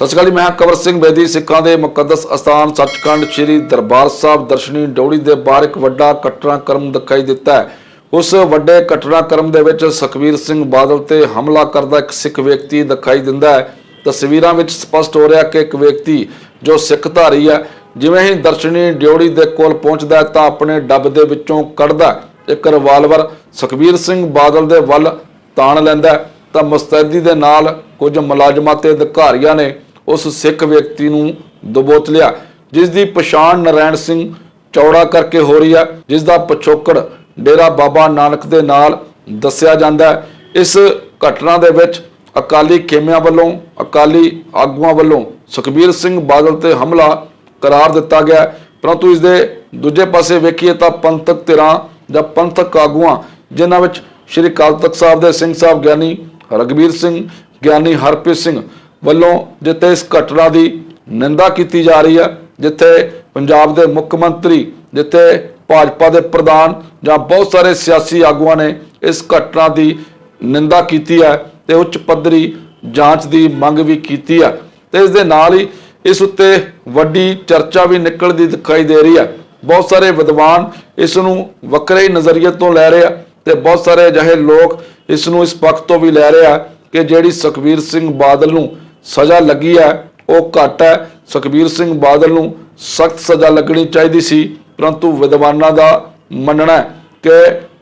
ਸਤਿ ਸ਼੍ਰੀ ਅਕਾਲ ਜੀ, ਮੈਂ ਹਾਂ ਕਵਰ ਸਿੰਘ ਬੇਦੀ ਸਿੱਖਾਂ ਦੇ ਮੁਕੱਦਸ ਅਸਥਾਨ ਸੱਚਖੰਡ ਸ੍ਰੀ ਦਰਬਾਰ ਸਾਹਿਬ ਦਰਸ਼ਨੀ ਡੌੜੀ ਦੇ ਬਾਹਰ ਇੱਕ ਵੱਡਾ ਘਟਨਾਕ੍ਰਮ ਦਿਖਾਈ ਦਿੱਤਾ ਹੈ। ਉਸ ਵੱਡੇ ਘਟਨਾਕ੍ਰਮ ਦੇ ਵਿੱਚ ਸੁਖਬੀਰ ਸਿੰਘ ਬਾਦਲ ਤੇ ਹਮਲਾ ਕਰਦਾ ਇੱਕ ਸਿੱਖ ਵਿਅਕਤੀ ਦਿਖਾਈ ਦਿੰਦਾ ਹੈ। ਤਸਵੀਰਾਂ ਵਿੱਚ ਸਪਸ਼ਟ ਹੋ ਰਿਹਾ ਕਿ ਇੱਕ ਵਿਅਕਤੀ ਜੋ ਸਿੱਖ ਧਾਰੀ ਹੈ ਜਿਵੇਂ ਹੀ ਦਰਸ਼ਨੀ ਡਿਓੜੀ ਦੇ ਕੋਲ ਪਹੁੰਚਦਾ ਤਾਂ ਆਪਣੇ ਡੱਬ ਦੇ ਵਿੱਚੋਂ ਕੱਢਦਾ ਇੱਕ ਰਿਵਾਲਵਰ ਸੁਖਬੀਰ ਸਿੰਘ ਬਾਦਲ ਦੇ ਵੱਲ ਤਾਣ ਲੈਂਦਾ ਤਾਂ ਮੁਸਤੈਦੀ ਦੇ ਨਾਲ ਕੁਝ ਮੁਲਾਜ਼ਮਾਂ ਤੇ ਅਧਿਕਾਰੀਆਂ ਨੇ ਉਸ ਸਿੱਖ ਵਿਅਕਤੀ ਨੂੰ ਦਬੋਤ ਲਿਆ ਜਿਸ ਦੀ ਪਛਾਣ ਨਰੈਣ ਸਿੰਘ ਚੌੜਾ ਕਰਕੇ ਹੋ ਰਹੀ ਹੈ ਜਿਸ ਦਾ ਪਿਛੋਕੜ ਡੇਰਾ ਬਾਬਾ ਨਾਨਕ ਦੇ ਨਾਲ ਦੱਸਿਆ ਜਾਂਦਾ ਹੈ। ਇਸ ਘਟਨਾ ਦੇ ਵਿੱਚ ਅਕਾਲੀ ਖੇਮਿਆਂ ਵੱਲੋਂ, ਅਕਾਲੀ ਆਗੂਆਂ ਵੱਲੋਂ ਸੁਖਬੀਰ ਸਿੰਘ ਬਾਦਲ ਤੇ ਹਮਲਾ ਕਰਾਰ ਦਿੱਤਾ ਗਿਆ ਪਰੰਤੂ ਇਸ ਦੇ ਦੂਜੇ ਪਾਸੇ ਵੇਖੀਏ ਤਾਂ ਪੰਥਕ ਧਿਰਾਂ ਜਾਂ ਪੰਥਕ ਆਗੂਆਂ, ਜਿਨ੍ਹਾਂ ਵਿੱਚ ਸ਼੍ਰੀ ਅਕਾਲ ਤਖਤ ਸਾਹਿਬ ਦੇ ਸਿੰਘ ਸਾਹਿਬ ਗਿਆਨੀ ਰਗਵੀਰ ਸਿੰਘ, ਗਿਆਨੀ ਹਰਪ੍ਰੀਤ ਸਿੰਘ ਵੱਲੋਂ ਜਿੱਥੇ ਇਸ ਘਟਨਾ ਦੀ ਨਿੰਦਾ ਕੀਤੀ ਜਾ ਰਹੀ ਹੈ, ਜਿੱਥੇ ਪੰਜਾਬ ਦੇ ਮੁੱਖ ਮੰਤਰੀ, ਜਿੱਥੇ ਭਾਜਪਾ ਦੇ ਪ੍ਰਧਾਨ ਜਾਂ ਬਹੁਤ ਸਾਰੇ ਸਿਆਸੀ ਆਗੂਆਂ ਨੇ ਇਸ ਘਟਨਾ ਦੀ ਨਿੰਦਾ ਕੀਤੀ ਹੈ ਤੇ ਉੱਚ ਪੱਧਰੀ ਜਾਂਚ ਦੀ ਮੰਗ ਵੀ ਕੀਤੀ ਹੈ। ਤੇ ਇਸ ਦੇ ਨਾਲ ਹੀ ਇਸ ਉੱਤੇ ਵੱਡੀ ਚਰਚਾ ਵੀ ਨਿਕਲਦੀ ਦਿਖਾਈ ਦੇ ਰਹੀ ਹੈ। ਬਹੁਤ ਸਾਰੇ ਵਿਦਵਾਨ ਇਸ ਨੂੰ ਵੱਖਰੇ ਨਜ਼ਰੀਏ ਤੋਂ ਲੈ ਰਹੇ ਆ ਤੇ ਬਹੁਤ ਸਾਰੇ ਅਜਿਹੇ ਲੋਕ ਇਸ ਨੂੰ ਇਸ ਪੱਖ ਤੋਂ ਵੀ ਲੈ ਰਹੇ ਆ ਕਿ ਜਿਹੜੀ ਸੁਖਬੀਰ ਸਿੰਘ ਬਾਦਲ ਨੂੰ ਸਜ਼ਾ ਲੱਗੀ ਹੈ, ਉਹ ਘੱਟ ਹੈ। ਸੁਖਬੀਰ ਸਿੰਘ ਬਾਦਲ ਨੂੰ ਸਖਤ ਸਜ਼ਾ ਲੱਗਣੀ ਚਾਹੀਦੀ ਸੀ, ਪਰੰਤੂ ਵਿਦਵਾਨਾਂ ਦਾ ਮੰਨਣਾ ਹੈ ਕਿ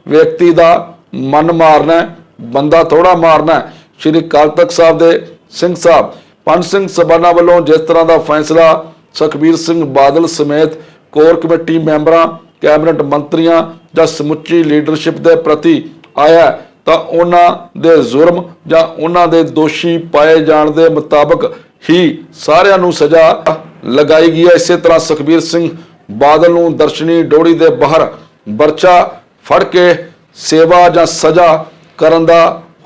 ਵਿਅਕਤੀ ਦਾ ਮਨ ਮਾਰਨਾ ਬੰਦਾ ਥੋੜਾ ਮਾਰਨਾ ਸ਼੍ਰੀ ਅਕਾਲ ਤਖਤ ਸਾਹਿਬ ਦੇ ਸਿੰਘ ਸਾਹਿਬ, ਪੰਜ ਸਿੰਘ ਸਬਾਨਾ ਵੱਲੋਂ ਜਿਸ ਤਰ੍ਹਾਂ ਦਾ ਫੈਸਲਾ, ਸੁਖਬੀਰ ਸਿੰਘ ਬਾਦਲ ਸਮੇਤ ਕੋਰ ਕਮੇਟੀ ਮੈਂਬਰਾਂ, ਕੈਬਨਿਟ ਮੰਤਰੀਆਂ ਜਾਂ ਸਮੁੱਚੀ ਲੀਡਰਸ਼ਿਪ ਦੇ ਪ੍ਰਤੀ ਆਇਆ ਤਾਂ ਉਹਨਾਂ ਦੇ ਜ਼ੁਰਮ ਜਾਂ ਉਹਨਾਂ ਦੇ ਦੋਸ਼ੀ ਪਾਏ ਜਾਣ ਦੇ ਮੁਤਾਬਕ ਹੀ ਸਾਰਿਆਂ ਨੂੰ ਸਜ਼ਾ ਲਗਾਈ ਗਈ ਹੈ। ਇਸੇ ਤਰ੍ਹਾਂ ਸੁਖਬੀਰ ਸਿੰਘ ਬਾਦਲ ਨੂੰ ਦਰਸ਼ਨੀ ਡੋੜੀ ਦੇ ਬਾਹਰ ਬਰਚਾ ਫੜ ਕੇ ਸੇਵਾ ਜਾਂ ਸਜ਼ਾ ਕਰਨ ਦਾ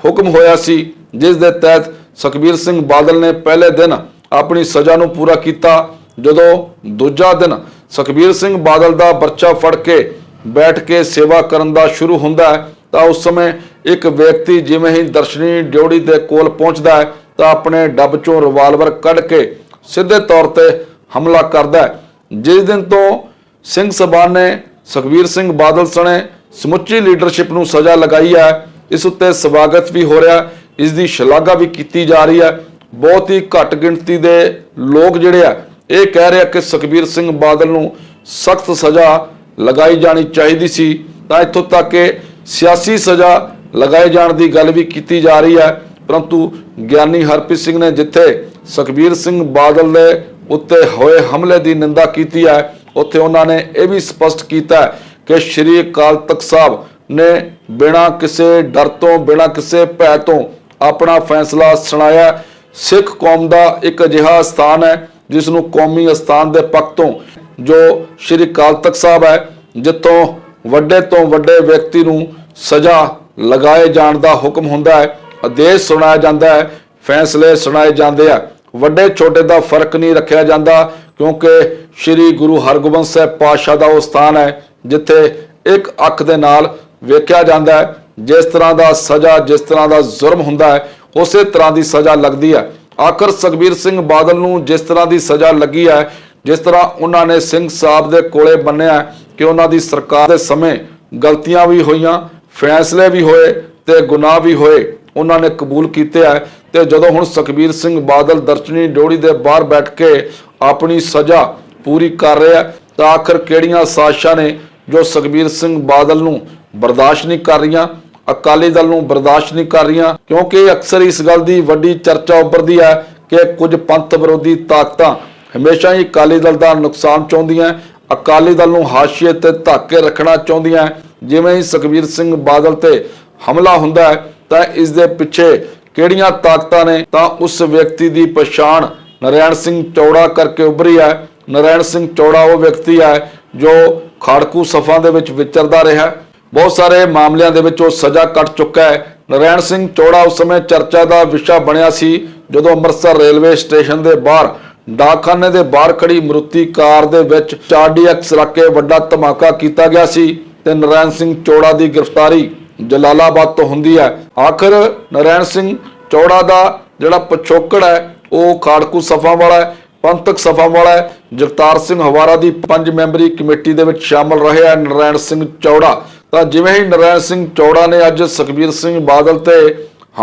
ਹੁਕਮ ਹੋਇਆ ਸੀ, ਜਿਸ ਦੇ ਤਹਿਤ ਸੁਖਬੀਰ ਸਿੰਘ ਬਾਦਲ ਨੇ ਪਹਿਲੇ ਦਿਨ ਆਪਣੀ ਸਜ਼ਾ ਨੂੰ ਪੂਰਾ ਕੀਤਾ। ਜਦੋਂ ਦੂਜਾ ਦਿਨ ਸੁਖਬੀਰ ਸਿੰਘ ਬਾਦਲ ਦਾ ਬਰਚਾ ਫੜ ਕੇ ਬੈਠ ਕੇ ਸੇਵਾ ਕਰਨ ਦਾ ਸ਼ੁਰੂ ਹੁੰਦਾ ਹੈ, ਤਾਂ ਉਸ ਸਮੇਂ ਇੱਕ ਵਿਅਕਤੀ ਜਿਵੇਂ ਹੀ ਦਰਸ਼ਨੀ ਡਿਉੜੀ ਦੇ ਕੋਲ ਪਹੁੰਚਦਾ ਹੈ, ਤਾਂ ਆਪਣੇ ਡੱਬ ਚੋਂ ਰਿਵਾਲਵਰ ਕੱਢ ਕੇ ਸਿੱਧੇ ਤੌਰ ਤੇ ਹਮਲਾ ਕਰਦਾ ਹੈ। ਜਿਸ ਦਿਨ ਤੋਂ ਸਿੰਘ ਸਭਾ ਨੇ ਸੁਖਬੀਰ ਸਿੰਘ ਬਾਦਲ ਸਣੇ ਸਮੁੱਚੀ ਲੀਡਰਸ਼ਿਪ ਨੂੰ ਸਜ਼ਾ ਲਗਾਈ ਹੈ, ਇਸ ਉੱਤੇ ਸਵਾਗਤ ਵੀ ਹੋ ਰਿਹਾ ਇਸ ਦੀ ਸ਼ਲਾਘਾ ਵੀ ਕੀਤੀ ਜਾ ਰਹੀ ਹੈ। ਬਹੁਤ ਹੀ ਘੱਟ ਗਿਣਤੀ ਦੇ ਲੋਕ ਜਿਹੜੇ ਆ, ਇਹ ਕਹਿ ਰਹੇ ਆ ਕਿ ਸੁਖਬੀਰ ਸਿੰਘ ਬਾਦਲ ਨੂੰ ਸਖਤ ਸਜ਼ਾ ਲਗਾਈ ਜਾਣੀ ਚਾਹੀਦੀ ਸੀ। ਤਾਂ ਇੱਥੋਂ ਤੱਕ ਕਿ ਸਿਆਸੀ ਸਜ਼ਾ ਲਗਾਏ ਜਾਣ ਦੀ ਗੱਲ ਵੀ ਕੀਤੀ ਜਾ ਰਹੀ ਹੈ। ਪਰੰਤੂ ਗਿਆਨੀ ਹਰਪ੍ਰੀਤ ਸਿੰਘ ਨੇ ਜਿੱਥੇ ਸੁਖਬੀਰ ਸਿੰਘ ਬਾਦਲ ਦੇ ਉੱਤੇ ਹੋਏ ਹਮਲੇ ਦੀ ਨਿੰਦਾ ਕੀਤੀ ਹੈ, ਉੱਥੇ ਉਹਨਾਂ ਨੇ ਇਹ ਵੀ ਸਪਸ਼ਟ ਕੀਤਾ ਕਿ ਸ਼੍ਰੀ ਅਕਾਲ ਤਖਤ ਸਾਹਿਬ ਨੇ ਬਿਨਾਂ ਕਿਸੇ ਡਰ ਤੋਂ, ਬਿਨਾਂ ਕਿਸੇ ਭੈ ਤੋਂ ਆਪਣਾ ਫੈਸਲਾ ਸੁਣਾਇਆ। ਸਿੱਖ ਕੌਮ ਦਾ ਇੱਕ ਅਜਿਹਾ ਸਥਾਨ ਹੈ ਜਿਸ ਨੂੰ ਕੌਮੀ ਅਸਥਾਨ ਦੇ ਪੱਖ ਤੋਂ ਜੋ ਸ਼੍ਰੀ ਅਕਾਲ ਤਖਤ ਸਾਹਿਬ ਹੈ, ਜਿੱਥੋਂ ਵੱਡੇ ਤੋਂ ਵੱਡੇ ਵਿਅਕਤੀ ਨੂੰ ਸਜ਼ਾ ਲਗਾਏ ਜਾਣ ਦਾ ਹੁਕਮ ਹੁੰਦਾ ਹੈ, ਆਦੇਸ਼ ਸੁਣਾਇਆ ਜਾਂਦਾ ਹੈ, ਫੈਸਲੇ ਸੁਣਾਏ ਜਾਂਦੇ ਆ। ਵੱਡੇ ਛੋਟੇ ਦਾ ਫ਼ਰਕ ਨਹੀਂ ਰੱਖਿਆ ਜਾਂਦਾ, ਕਿਉਂਕਿ ਸ੍ਰੀ ਗੁਰੂ ਹਰਗੋਬਿੰਦ ਸਾਹਿਬ ਪਾਤਸ਼ਾਹ ਦਾ ਉਹ ਸਥਾਨ ਹੈ, ਜਿੱਥੇ ਇੱਕ ਅੱਖ ਦੇ ਨਾਲ ਵੇਖਿਆ ਜਾਂਦਾ ਹੈ, ਜਿਸ ਤਰ੍ਹਾਂ ਦਾ ਸਜ਼ਾ, ਜਿਸ ਤਰ੍ਹਾਂ ਦਾ ਜ਼ੁਰਮ ਹੁੰਦਾ ਹੈ, ਉਸੇ ਤਰ੍ਹਾਂ ਦੀ ਸਜ਼ਾ ਲੱਗਦੀ ਹੈ। ਆਖਰ ਸੁਖਬੀਰ ਸਿੰਘ ਬਾਦਲ ਨੂੰ ਜਿਸ ਤਰ੍ਹਾਂ ਦੀ ਸਜ਼ਾ ਲੱਗੀ ਹੈ, ਜਿਸ ਤਰ੍ਹਾਂ ਉਹਨਾਂ ਨੇ ਸਿੰਘ ਸਾਹਿਬ ਦੇ ਕੋਲੇ ਬੰਨਿਆ ਕਿ ਉਹਨਾਂ ਦੀ ਸਰਕਾਰ ਦੇ ਸਮੇਂ ਗਲਤੀਆਂ ਵੀ ਹੋਈਆਂ ਫੈਸਲੇ ਵੀ ਹੋਏ ਤੇ ਗੁਨਾਹ ਵੀ ਹੋਏ, ਉਹਨਾਂ ਨੇ ਕਬੂਲ ਕੀਤੇ ਹੈ ਤੇ ਜਦੋਂ ਹੁਣ ਸੁਖਬੀਰ ਸਿੰਘ ਬਾਦਲ ਦਰਸ਼ਨੀ ਡੋੜੀ ਦੇ ਬਾਹਰ ਬੈਠ ਕੇ ਆਪਣੀ ਸਜ਼ਾ ਪੂਰੀ ਕਰ ਰਿਹਾ, ਤਾਂ ਆਖਰ ਕਿਹੜੀਆਂ ਸਾਜ਼ਿਸ਼ਾਂ ਨੇ ਜੋ ਸੁਖਬੀਰ ਸਿੰਘ ਬਾਦਲ ਨੂੰ ਬਰਦਾਸ਼ਤ ਨਹੀਂ ਕਰ ਰਹੀਆਂ, ਅਕਾਲੀ ਦਲ ਨੂੰ ਬਰਦਾਸ਼ਤ ਨਹੀਂ ਕਰ ਰਹੀਆਂ? ਕਿਉਂਕਿ ਅਕਸਰ ਇਸ ਗੱਲ ਦੀ ਵੱਡੀ ਚਰਚਾ ਉੱਭਰਦੀ ਹੈ ਕਿ ਕੁਝ ਪੰਥ ਵਿਰੋਧੀ ਤਾਕਤਾਂ ਹਮੇਸ਼ਾ ਹੀ ਅਕਾਲੀ ਦਲ ਦਾ ਨੁਕਸਾਨ ਚਾਹੁੰਦੀਆਂ, ਅਕਾਲੀ ਦਲ ਨੂੰ ਹਾਸ਼ੀਏ ਤੇ ਧੱਕੇ ਰੱਖਣਾ ਚਾਹੁੰਦੀਆਂ। ਜਿਵੇਂ ਹੀ ਸੁਖਬੀਰ ਸਿੰਘ ਬਾਦਲ ਤੇ ਹਮਲਾ ਹੁੰਦਾ ਹੈ, ਤਾਂ ਇਸ ਦੇ ਪਿੱਛੇ ਕਿਹੜੀਆਂ ਤਾਕਤਾਂ ਨੇ? ਤਾਂ ਉਸ ਵਿਅਕਤੀ ਦੀ ਪਛਾਣ ਨਰੈਣ ਸਿੰਘ ਚੌੜਾ ਕਰਕੇ ਉੱਭਰੀ ਹੈ। ਨਰੈਣ ਸਿੰਘ ਚੌੜਾ ਉਹ ਵਿਅਕਤੀ ਹੈ ਜੋ ਖਾੜਕੂ ਸਫ਼ਾਂ ਦੇ ਵਿੱਚ ਵਿਚਰਦਾ ਰਿਹਾ। ਬਹੁਤ ਸਾਰੇ ਮਾਮਲਿਆਂ ਦੇ ਵਿੱਚ ਉਹ ਸਜ਼ਾ ਕੱਟ ਚੁੱਕਾ ਹੈ। ਨਰੈਣ ਸਿੰਘ ਚੌੜਾ ਉਸ ਸਮੇਂ ਚਰਚਾ ਦਾ ਵਿਸ਼ਾ ਬਣਿਆ ਸੀ, ਜਦੋਂ ਅੰਮ੍ਰਿਤਸਰ ਰੇਲਵੇ ਸਟੇਸ਼ਨ ਦੇ ਬਾਹਰ, ਡਾਕਖਾਨੇ ਦੇ ਬਾਹਰ ਖੜੀ ਮਰੂਤੀ ਕਾਰ ਦੇ ਵਿੱਚ 4DX ਰੱਖ ਕੇ ਵੱਡਾ ਧਮਾਕਾ ਕੀਤਾ ਗਿਆ ਸੀ। ਤੇ ਨਰੈਣ ਸਿੰਘ ਚੌੜਾ ਦੀ ਗ੍ਰਿਫਤਾਰੀ ਜਲਾਲਾਬਾਦ ਤੋਂ ਹੁੰਦੀ ਹੈ। ਆਖਰ ਨਰੈਣ ਸਿੰਘ ਚੌੜਾ ਦਾ ਜਿਹੜਾ ਪਿਛੋਕੜ ਹੈ, ਉਹ ਖਾੜਕੂ ਸਫਾ ਵਾਲਾ ਹੈ, ਪੰਥਕ ਸਫਾ ਵਾਲਾ ਹੈ। ਜਗਤਾਰ ਸਿੰਘ ਹਵਾਰਾ ਦੀ ਪੰਜ ਮੈਂਬਰੀ ਕਮੇਟੀ ਦੇ ਵਿੱਚ ਸ਼ਾਮਲ ਰਹੇ ਹੈ ਨਰੈਣ ਸਿੰਘ ਚੌੜਾ। ਤਾਂ ਜਿਵੇਂ ਹੀ ਨਰੈਣ ਸਿੰਘ ਚੌੜਾ ਨੇ ਅੱਜ ਸੁਖਬੀਰ ਸਿੰਘ ਬਾਦਲ ਤੇ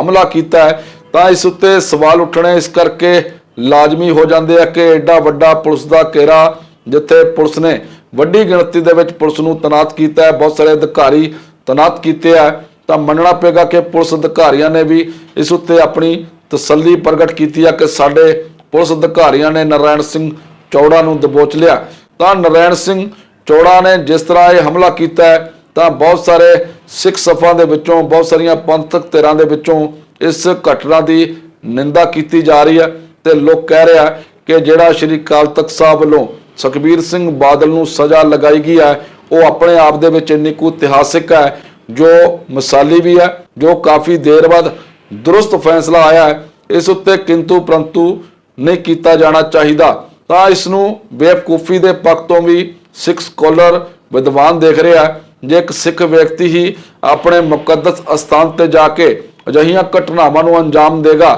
ਹਮਲਾ ਕੀਤਾ ਹੈ, ਤਾਂ ਇਸ ਉੱਤੇ ਸਵਾਲ ਉੱਠਣੇ ਇਸ ਕਰਕੇ ਲਾਜ਼ਮੀ ਹੋ ਜਾਂਦੇ ਆ ਕਿ ਐਡਾ ਵੱਡਾ ਪੁਲਿਸ ਦਾ ਘੇਰਾ ਜਿੱਥੇ ਪੁਲਿਸ ਨੇ ਵੱਡੀ ਗਿਣਤੀ ਦੇ ਵਿੱਚ ਪੁਲਿਸ ਨੂੰ ਤਨਾਤ ਕੀਤਾ ਹੈ। ਬਹੁਤ ਸਾਰੇ ਅਧਿਕਾਰੀ ਤਨਾਤ ਕੀਤੇ ਆ। ਤਾਂ ਮੰਨਣਾ ਪਏਗਾ ਕਿ ਪੁਲਿਸ ਅਧਿਕਾਰੀਆਂ ਨੇ ਵੀ ਇਸ ਉੱਤੇ ਆਪਣੀ ਤਸੱਲੀ ਪ੍ਰਗਟ ਕੀਤੀ ਆ ਕਿ ਸਾਡੇ ਪੁਲਿਸ ਅਧਿਕਾਰੀਆਂ ਨੇ ਨਰਾਇਣ ਸਿੰਘ ਚੌੜਾ ਨੂੰ ਦਬੋਚ ਲਿਆ। ਤਾਂ ਨਰਾਇਣ ਸਿੰਘ ਚੌੜਾ ਨੇ ਜਿਸ ਤਰ੍ਹਾਂ ਇਹ ਹਮਲਾ ਕੀਤਾ ਹੈ, ਤਾਂ ਬਹੁਤ ਸਾਰੇ ਸਿੱਖ ਸਫਾਂ ਦੇ ਵਿੱਚੋਂ, ਬਹੁਤ ਸਾਰੀਆਂ ਪੰਥਕ ਧਿਰਾਂ ਦੇ ਵਿੱਚੋਂ ਇਸ ਘਟਨਾ ਦੀ ਨਿੰਦਾ ਕੀਤੀ ਜਾ ਰਹੀ ਹੈ ਤੇ ਲੋਕ ਕਹਿ ਰਿਹਾ ਕਿ ਜਿਹੜਾ ਸ਼੍ਰੀ ਅਕਾਲ ਤਖਤ ਸਾਹਿਬ ਵੱਲੋਂ ਸੁਖਬੀਰ ਸਿੰਘ ਬਾਦਲ ਨੂੰ ਸਜ਼ਾ ਲਗਾਈ ਗਈ ਹੈ। ਉਹ ਆਪਣੇ ਆਪ ਦੇ ਵਿੱਚ ਇੰਨੀ ਕੁ ਇਤਿਹਾਸਿਕ ਹੈ, ਜੋ ਮਿਸਾਲੀ ਵੀ ਹੈ, ਜੋ ਕਾਫੀ ਦੇਰ ਬਾਅਦ ਦਰੁਸਤ ਫੈਸਲਾ ਆਇਆ ਹੈ। ਇਸ ਉੱਤੇ ਕਿੰਤੂ ਪਰੰਤੂ ਨਹੀਂ ਕੀਤਾ ਜਾਣਾ ਚਾਹੀਦਾ। ਤਾਂ ਇਸ ਨੂੰ ਬੇਵਕੂਫੀ ਦੇ ਪੱਖ ਤੋਂ ਵੀ ਸਿੱਖ ਸਕਾਲਰ ਵਿਦਵਾਨ ਦੇਖ ਰਿਹਾ ਜੇ ਇੱਕ ਸਿੱਖ ਵਿਅਕਤੀ ਹੀ ਆਪਣੇ ਮੁਕੱਦਸ ਅਸਥਾਨ ਤੇ ਜਾ ਕੇ ਅਜਿਹੀਆਂ ਘਟਨਾਵਾਂ ਨੂੰ ਅੰਜਾਮ ਦੇਗਾ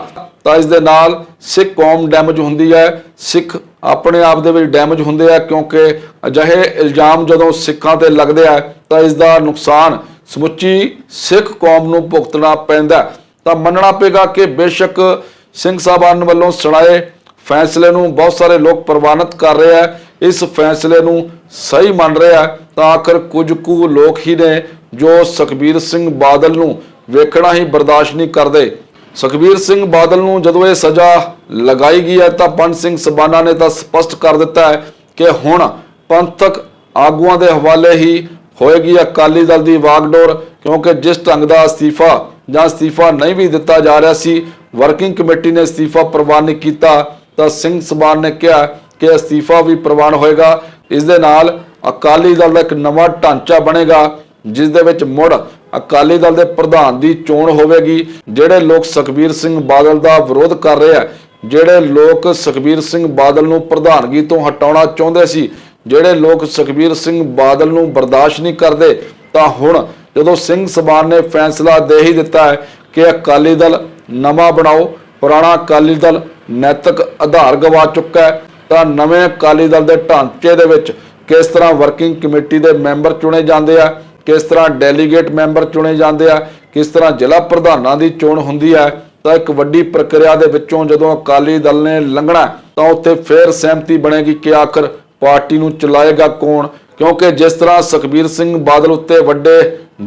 ਤਾਂ ਇਸ ਦੇ ਨਾਲ ਸਿੱਖ ਕੌਮ ਡੈਮੇਜ ਹੁੰਦੀ ਹੈ। ਸਿੱਖ ਆਪਣੇ ਆਪ ਦੇ ਵਿੱਚ ਡੈਮੇਜ ਹੁੰਦੇ ਆ ਕਿਉਂਕਿ ਅਜਿਹੇ ਇਲਜ਼ਾਮ ਜਦੋਂ ਸਿੱਖਾਂ ਤੇ ਲੱਗਦੇ ਆ ਤਾਂ ਇਸ ਦਾ ਨੁਕਸਾਨ ਸਮੁੱਚੀ ਸਿੱਖ ਕੌਮ ਨੂੰ ਭੁਗਤਣਾ ਪੈਂਦਾ ਤਾਂ ਮੰਨਣਾ ਪਏਗਾ ਕਿ ਬੇਸ਼ੱਕ ਸਿੰਘ ਸਾਹਿਬਾਨ ਵੱਲੋਂ ਸੁਣਾਏ ਫੈਸਲੇ ਨੂੰ ਬਹੁਤ ਸਾਰੇ ਲੋਕ ਪ੍ਰਵਾਨਿਤ ਕਰ ਰਹੇ ਆ। ਇਸ ਫੈਸਲੇ ਨੂੰ ਸਹੀ ਮੰਨ ਰਹੇ ਆ। ਤਾਂ ਆਖਰ ਕੁਝ ਕੁ ਲੋਕ ਹੀ ਨੇ ਜੋ ਸੁਖਬੀਰ ਸਿੰਘ ਬਾਦਲ ਨੂੰ ਵੇਖਣਾ ਹੀ ਬਰਦਾਸ਼ਤ ਨਹੀਂ ਕਰਦੇ। ਸੁਖਬੀਰ ਸਿੰਘ ਬਾਦਲ ਨੂੰ ਜਦੋਂ ਇਹ ਸਜ਼ਾ ਲਗਾਈ ਗਈ ਹੈ ਤਾਂ ਪੰਜ ਸਿੰਘ ਸਬਾਨਾ ਨੇ ਤਾਂ ਸਪਸ਼ਟ ਕਰ ਦਿੱਤਾ ਹੈ ਕਿ ਹੁਣ ਪੰਥਕ ਆਗੂਆਂ ਦੇ ਹਵਾਲੇ ਹੀ ਹੋਏਗੀ ਅਕਾਲੀ ਦਲ ਦੀ ਵਾਗਡੋਰ, ਕਿਉਂਕਿ ਜਿਸ ਢੰਗ ਦਾ ਅਸਤੀਫਾ ਜਾਂ ਅਸਤੀਫਾ ਨਹੀਂ ਵੀ ਦਿੱਤਾ ਜਾ ਰਿਹਾ ਸੀ, ਵਰਕਿੰਗ ਕਮੇਟੀ ਨੇ ਅਸਤੀਫਾ ਪ੍ਰਵਾਨ ਕੀਤਾ, ਤਾਂ ਸਿੰਘ ਸਬਾਨ ਨੇ ਕਿਹਾ ਕਿ ਅਸਤੀਫਾ ਵੀ ਪ੍ਰਵਾਨ ਹੋਏਗਾ। ਇਸ ਦੇ ਨਾਲ ਅਕਾਲੀ ਦਲ ਦਾ ਇੱਕ ਨਵਾਂ ਢਾਂਚਾ ਬਣੇਗਾ, ਜਿਸ ਦੇ ਵਿੱਚ ਮੁੜ ਅਕਾਲੀ ਦਲ ਦੇ ਪ੍ਰਧਾਨ ਦੀ ਚੋਣ ਹੋਵੇਗੀ, ਜਿਹੜੇ ਲੋਕ ਸੁਖਬੀਰ ਸਿੰਘ ਬਾਦਲ ਦਾ ਵਿਰੋਧ ਕਰ ਰਹੇ ਆ, ਜਿਹੜੇ ਲੋਕ ਸੁਖਬੀਰ ਸਿੰਘ ਬਾਦਲ ਨੂੰ ਪ੍ਰਧਾਨਗੀ ਤੋਂ ਹਟਾਉਣਾ ਚਾਹੁੰਦੇ ਸੀ, ਜਿਹੜੇ ਲੋਕ ਸੁਖਬੀਰ ਸਿੰਘ ਬਾਦਲ ਨੂੰ ਬਰਦਾਸ਼ਤ ਨਹੀਂ ਕਰਦੇ, ਤਾਂ ਹੁਣ ਜਦੋਂ ਸਿੰਘ ਸਬਾਨ ਨੇ ਫੈਸਲਾ ਦੇ ਹੀ ਦਿੱਤਾ ਹੈ ਕਿ ਅਕਾਲੀ ਦਲ ਨਵਾਂ ਬਣਾਓ, ਪੁਰਾਣਾ ਅਕਾਲੀ ਦਲ ਨੈਤਿਕ ਆਧਾਰ ਗਵਾ ਚੁੱਕਾ ਹੈ, ਤਾਂ ਨਵੇਂ ਅਕਾਲੀ ਦਲ ਦੇ ਢਾਂਚੇ ਦੇ ਵਿੱਚ ਕਿਸ ਤਰ੍ਹਾਂ ਵਰਕਿੰਗ ਕਮੇਟੀ ਦੇ ਮੈਂਬਰ ਚੁਣੇ ਜਾਂਦੇ ਆ ਕਿਸ ਤਰ੍ਹਾਂ ਡੈਲੀਗੇਟ ਮੈਂਬਰ ਚੁਣੇ ਜਾਂਦੇ ਆ, ਕਿਸ ਤਰ੍ਹਾਂ ਜ਼ਿਲ੍ਹਾ ਪ੍ਰਧਾਨਾਂ ਦੀ ਚੋਣ ਹੁੰਦੀ ਹੈ ਤਾਂ ਇੱਕ ਵੱਡੀ ਪ੍ਰਕਿਰਿਆ ਦੇ ਵਿੱਚੋਂ ਜਦੋਂ ਅਕਾਲੀ ਦਲ ਨੇ ਲੰਘਣਾ, ਤਾਂ ਉੱਥੇ ਫੇਰ ਸਹਿਮਤੀ ਬਣੇਗੀ ਕਿ ਆਖਰ ਪਾਰਟੀ ਨੂੰ ਚਲਾਏਗਾ ਕੌਣ? ਕਿਉਂਕਿ ਜਿਸ ਤਰ੍ਹਾਂ ਸੁਖਬੀਰ ਸਿੰਘ ਬਾਦਲ ਉੱਤੇ ਵੱਡੇ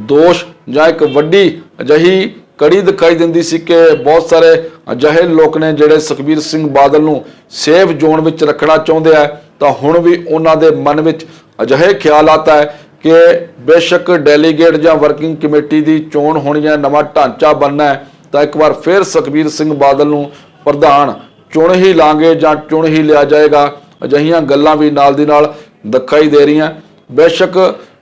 ਦੋਸ਼ ਜਾਂ ਇੱਕ ਵੱਡੀ ਅਜਿਹੀ ਕੜੀ ਦਿਖਾਈ ਦਿੰਦੀ ਸੀ ਕਿ ਬਹੁਤ ਸਾਰੇ ਅਜਿਹੇ ਲੋਕ ਨੇ ਜਿਹੜੇ ਸੁਖਬੀਰ ਸਿੰਘ ਬਾਦਲ ਨੂੰ ਸੇਫ ਜ਼ੋਨ ਵਿੱਚ ਰੱਖਣਾ ਚਾਹੁੰਦੇ ਆ, ਤਾਂ ਹੁਣ ਵੀ ਉਹਨਾਂ ਦੇ ਮਨ ਵਿੱਚ ਅਜਿਹੇ ਖਿਆਲ ਆਤਾ ਹੈ ਕਿ ਬੇਸ਼ੱਕ ਡੈਲੀਗੇਟ ਜਾਂ ਵਰਕਿੰਗ ਕਮੇਟੀ ਦੀ ਚੋਣ ਹੋਣੀ ਹੈ ਨਵਾਂ ਢਾਂਚਾ ਬਣਨਾ ਹੈ, ਤਾਂ ਇੱਕ ਵਾਰ ਫਿਰ ਸੁਖਬੀਰ ਸਿੰਘ ਬਾਦਲ ਨੂੰ ਪ੍ਰਧਾਨ ਚੁਣ ਹੀ ਲਾਂਗੇ ਜਾਂ ਚੁਣ ਹੀ ਲਿਆ ਜਾਏਗਾ। ਅਜਿਹੀਆਂ ਗੱਲਾਂ ਵੀ ਨਾਲ ਦੀ ਨਾਲ ਦਿਖਾਈ ਦੇ ਰਹੀਆਂ। ਬੇਸ਼ੱਕ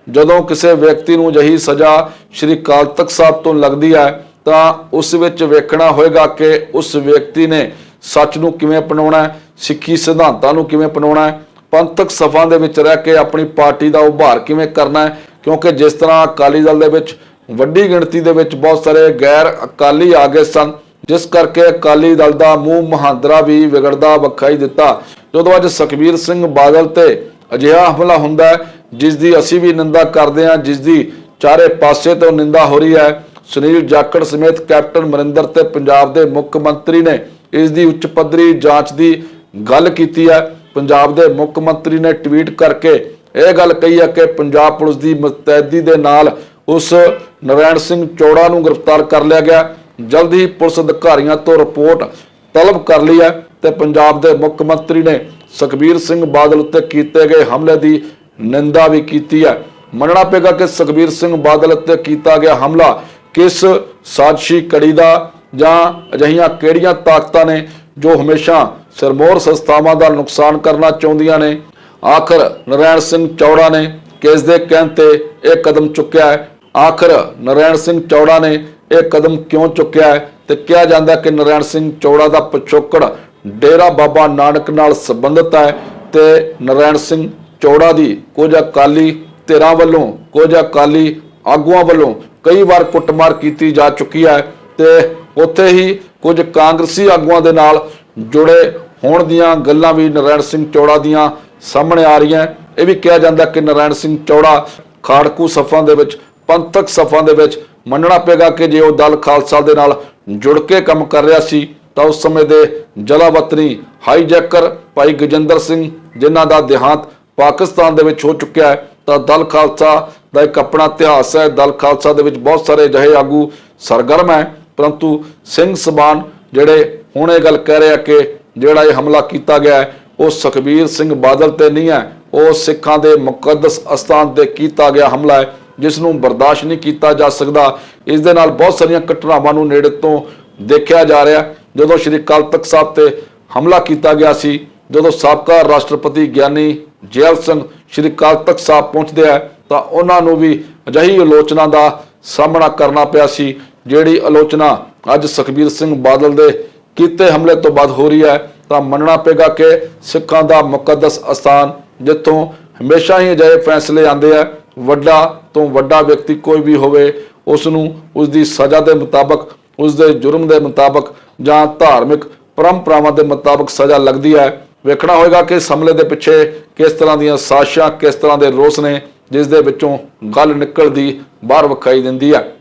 ਜਦੋਂ ਕਿਸੇ ਵਿਅਕਤੀ ਨੂੰ ਅਜਿਹੀ ਸਜ਼ਾ ਸ਼੍ਰੀ ਅਕਾਲ ਤਖਤ ਸਾਹਿਬ ਤੋਂ ਲੱਗਦੀ ਹੈ, ਤਾਂ ਉਸ ਵਿੱਚ ਵੇਖਣਾ ਹੋਏਗਾ ਕਿ ਉਸ ਵਿਅਕਤੀ ਨੇ ਸੱਚ ਨੂੰ ਕਿਵੇਂ ਅਪਣਾਉਣਾ ਹੈ, ਸਿੱਖੀ ਸਿਧਾਂਤਾਂ ਨੂੰ ਕਿਵੇਂ ਅਪਣਾਉਣਾ ਹੈ ਪੰਥਕ ਸਫਾਂ ਦੇ ਵਿੱਚ ਰਹਿ ਕੇ ਆਪਣੀ ਪਾਰਟੀ ਦਾ ਉਭਾਰ ਕਿਵੇਂ ਕਰਨਾ ਹੈ? ਕਿਉਂਕਿ ਜਿਸ ਤਰ੍ਹਾਂ ਅਕਾਲੀ ਦਲ ਦੇ ਵਿੱਚ ਵੱਡੀ ਗਿਣਤੀ ਦੇ ਵਿੱਚ ਬਹੁਤ ਸਾਰੇ ਗੈਰ ਅਕਾਲੀ ਆ ਗਏ ਸਨ, ਜਿਸ ਕਰਕੇ ਅਕਾਲੀ ਦਲ ਦਾ ਮੂੰਹ ਮਹਾਂਦਰਾ ਵੀ ਵਿਗੜਦਾ ਵਿਖਾਈ ਦਿੱਤਾ। ਜਦੋਂ ਅੱਜ ਸੁਖਬੀਰ ਸਿੰਘ ਬਾਦਲ ਤੇ ਅਜਿਹਾ ਹਮਲਾ ਹੁੰਦਾ ਹੈ, ਜਿਸ ਦੀ ਅਸੀਂ ਵੀ ਨਿੰਦਾ ਕਰਦੇ ਹਾਂ, ਜਿਸ ਦੀ ਚਾਰੇ ਪਾਸੇ ਤੋਂ ਨਿੰਦਾ ਹੋ ਰਹੀ ਹੈ, ਸੁਨੀਲ ਜਾਖੜ ਸਮੇਤ ਕੈਪਟਨ ਮਰਿੰਦਰ ਤੇ ਪੰਜਾਬ ਦੇ ਮੁੱਖ ਮੰਤਰੀ ਨੇ ਇਸ ਦੀ ਉੱਚ ਪੱਧਰੀ ਜਾਂਚ ਦੀ ਗੱਲ ਕੀਤੀ ਹੈ। ਪੰਜਾਬ ਦੇ ਮੁੱਖ ਮੰਤਰੀ ਨੇ ਟਵੀਟ ਕਰਕੇ ਇਹ ਗੱਲ ਕਹੀ ਹੈ ਕਿ ਪੰਜਾਬ ਪੁਲਿਸ ਦੀ ਮੁਸਤੈਦੀ ਦੇ ਨਾਲ ਉਸ ਨਰੈਣ ਸਿੰਘ ਚੌੜਾ ਨੂੰ ਗ੍ਰਿਫਤਾਰ ਕਰ ਲਿਆ ਗਿਆ। ਜਲਦ ਹੀ ਪੁਲਿਸ ਅਧਿਕਾਰੀਆਂ ਤੋਂ ਰਿਪੋਰਟ ਤਲਬ ਕਰ ਲਈ ਹੈ ਤੇ ਪੰਜਾਬ ਦੇ ਮੁੱਖ ਮੰਤਰੀ ਨੇ ਸੁਖਬੀਰ ਸਿੰਘ ਬਾਦਲ ਉੱਤੇ ਕੀਤੇ ਗਏ ਹਮਲੇ ਦੀ ਨਿੰਦਾ ਵੀ ਕੀਤੀ ਹੈ। ਮੰਨਣਾ ਪਏਗਾ ਕਿ ਸੁਖਬੀਰ ਸਿੰਘ ਬਾਦਲ ਉੱਤੇ ਕੀਤਾ ਗਿਆ ਹਮਲਾ ਕਿਸ ਸਾਜ਼ਿਸ਼ੀ ਕੜੀ ਦਾ ਜਾਂ ਅਜਿਹੀਆਂ ਕਿਹੜੀਆਂ ਤਾਕਤਾਂ ਨੇ ਜੋ ਹਮੇਸ਼ਾ ਸਰਮੋਰ ਸੰਸਥਾਵਾਂ ਦਾ ਨੁਕਸਾਨ ਕਰਨਾ ਚਾਹੁੰਦੀਆਂ ਨੇ। ਆਖਰ ਨਰੈਣ ਸਿੰਘ ਚੌੜਾ ਨੇ ਕਿਸ ਦੇ ਕਹਿਣ ਤੇ ਇਹ ਕਦਮ ਚੁੱਕਿਆ ਹੈ। ਆਖਰ ਨਰੈਣ ਸਿੰਘ ਚੌੜਾ ਨੇ ਇਹ ਕਦਮ ਕਿਉਂ ਚੁੱਕਿਆ ਹੈ ਤੇ ਕਿਹਾ ਜਾਂਦਾ ਕਿ ਨਰੈਣ ਸਿੰਘ ਚੌੜਾ ਦਾ ਪਿਛੋਕੜ ਡੇਰਾ ਬਾਬਾ ਨਾਨਕ ਨਾਲ ਸੰਬੰਧਿਤ ਹੈ ਤੇ ਨਰੈਣ ਸਿੰਘ ਚੌੜਾ ਦੀ ਕੁਝ ਅਕਾਲੀ ਧਿਰਾਂ ਵੱਲੋਂ, ਕੁਝ ਅਕਾਲੀ ਆਗੂਆਂ ਵੱਲੋਂ ਕਈ ਵਾਰ ਕੁੱਟਮਾਰ ਕੀਤੀ ਜਾ ਚੁੱਕੀ ਹੈ ਤੇ ਉੱਥੇ ਹੀ ਕੁਝ ਕਾਂਗਰਸੀ ਆਗੂਆਂ ਦੇ ਨਾਲ ਜੁੜੇ ਹੋਣ ਦੀਆਂ ਗੱਲਾਂ ਵੀ ਨਰਾਇਣ ਸਿੰਘ ਚੌੜਾ ਦੀਆਂ ਸਾਹਮਣੇ ਆ ਰਹੀਆਂ। ਇਹ ਵੀ ਕਿਹਾ ਜਾਂਦਾ ਕਿ ਨਰਾਇਣ ਸਿੰਘ ਚੌੜਾ ਖਾੜਕੂ ਸਫਾਂ ਦੇ ਵਿੱਚ, ਪੰਥਕ ਸਫਾਂ ਦੇ ਵਿੱਚ ਮੰਨਣਾ ਪਏਗਾ ਕਿ ਜੇ ਉਹ ਦਲ ਖਾਲਸਾ ਦੇ ਨਾਲ ਜੁੜ ਕੇ ਕੰਮ ਕਰ ਰਿਹਾ ਸੀ, ਤਾਂ ਉਸ ਸਮੇਂ ਦੇ ਜਲਾਵਤਨੀ ਹਾਈਜੈਕਰ ਭਾਈ ਗਜਿੰਦਰ ਸਿੰਘ, ਜਿਨ੍ਹਾਂ ਦਾ ਦੇਹਾਂਤ ਪਾਕਿਸਤਾਨ ਦੇ ਵਿੱਚ ਹੋ ਚੁੱਕਿਆ ਹੈ, ਤਾਂ ਦਲ ਖਾਲਸਾ ਦਾ ਇੱਕ ਆਪਣਾ ਇਤਿਹਾਸ ਹੈ। ਦਲ ਖਾਲਸਾ ਦੇ ਵਿੱਚ ਬਹੁਤ ਸਾਰੇ ਅਜਿਹੇ ਆਗੂ ਸਰਗਰਮ ਹੈ, ਪਰੰਤੂ ਸਿੰਘ ਸਬਾਨ ਜਿਹੜੇ ਹੁਣ ਇਹ ਗੱਲ ਕਹਿ ਰਿਹਾ ਕਿ ਜਿਹੜਾ ਇਹ ਹਮਲਾ ਕੀਤਾ ਗਿਆ ਹੈ, ਉਹ ਸੁਖਬੀਰ ਸਿੰਘ ਬਾਦਲ ਤੇ ਨਹੀਂ ਹੈ। ਉਹ ਸਿੱਖਾਂ ਦੇ ਮੁਕੱਦਸ ਅਸਥਾਨ ਤੇ ਕੀਤਾ ਗਿਆ ਹਮਲਾ ਹੈ ਜਿਸ ਨੂੰ ਬਰਦਾਸ਼ਤ ਨਹੀਂ ਕੀਤਾ ਜਾ ਸਕਦਾ। ਇਸ ਦੇ ਨਾਲ ਬਹੁਤ ਸਾਰੀਆਂ ਘਟਨਾਵਾਂ ਨੂੰ ਨੇੜੇ ਤੋਂ ਦੇਖਿਆ ਜਾ ਰਿਹਾ। ਜਦੋਂ ਸ਼੍ਰੀ ਅਕਾਲ ਤਖਤ ਸਾਹਿਬ ਤੇ ਹਮਲਾ ਕੀਤਾ ਗਿਆ ਸੀ, ਜਦੋਂ ਸਾਬਕਾ ਰਾਸ਼ਟਰਪਤੀ ਗਿਆਨੀ ਜੈਲ ਸਿੰਘ ਸ਼੍ਰੀ ਅਕਾਲ ਤਖਤ ਸਾਹਿਬ ਪਹੁੰਚਦੇ ਆ, ਤਾਂ ਉਹਨਾਂ ਨੂੰ ਵੀ ਅਜਿਹੀ ਆਲੋਚਨਾ ਦਾ ਸਾਹਮਣਾ ਕਰਨਾ ਪਿਆ ਸੀ, ਜਿਹੜੀ ਆਲੋਚਨਾ ਅੱਜ ਸੁਖਬੀਰ ਸਿੰਘ ਬਾਦਲ ਦੇ ਕੀਤੇ ਹਮਲੇ ਤੋਂ ਬਾਅਦ ਹੋ ਰਹੀ ਹੈ, ਤਾਂ ਮੰਨਣਾ ਪਏਗਾ ਕਿ ਸਿੱਖਾਂ ਦਾ ਮੁਕੱਦਸ ਅਸਥਾਨ ਜਿੱਥੋਂ ਹਮੇਸ਼ਾ ਹੀ ਅਜਿਹੇ ਫੈਸਲੇ ਆਉਂਦੇ ਆ, ਵੱਡਾ ਤੋਂ ਵੱਡਾ ਵਿਅਕਤੀ ਕੋਈ ਵੀ ਹੋਵੇ ਉਸ ਨੂੰ ਉਸ ਦੀ ਸਜ਼ਾ ਦੇ ਮੁਤਾਬਕ ਉਸ ਦੇ ਜੁਰਮ ਦੇ ਮੁਤਾਬਕ ਜਾਂ ਧਾਰਮਿਕ ਪਰੰਪਰਾਵਾਂ ਦੇ ਮੁਤਾਬਕ ਸਜ਼ਾ ਲੱਗਦੀ ਹੈ। ਵੇਖਣਾ ਹੋਏਗਾ ਕਿ ਇਸ ਹਮਲੇ ਦੇ ਪਿੱਛੇ ਕਿਸ ਤਰ੍ਹਾਂ ਦੀਆਂ ਸਾਜ਼ਿਸ਼ਾਂ, ਕਿਸ ਤਰ੍ਹਾਂ ਦੇ ਰੋਸ ਨੇ, ਜਿਸ ਦੇ ਵਿੱਚੋਂ ਗੱਲ ਨਿਕਲਦੀ, ਬਾਹਰ ਵਿਖਾਈ ਦਿੰਦੀ ਹੈ।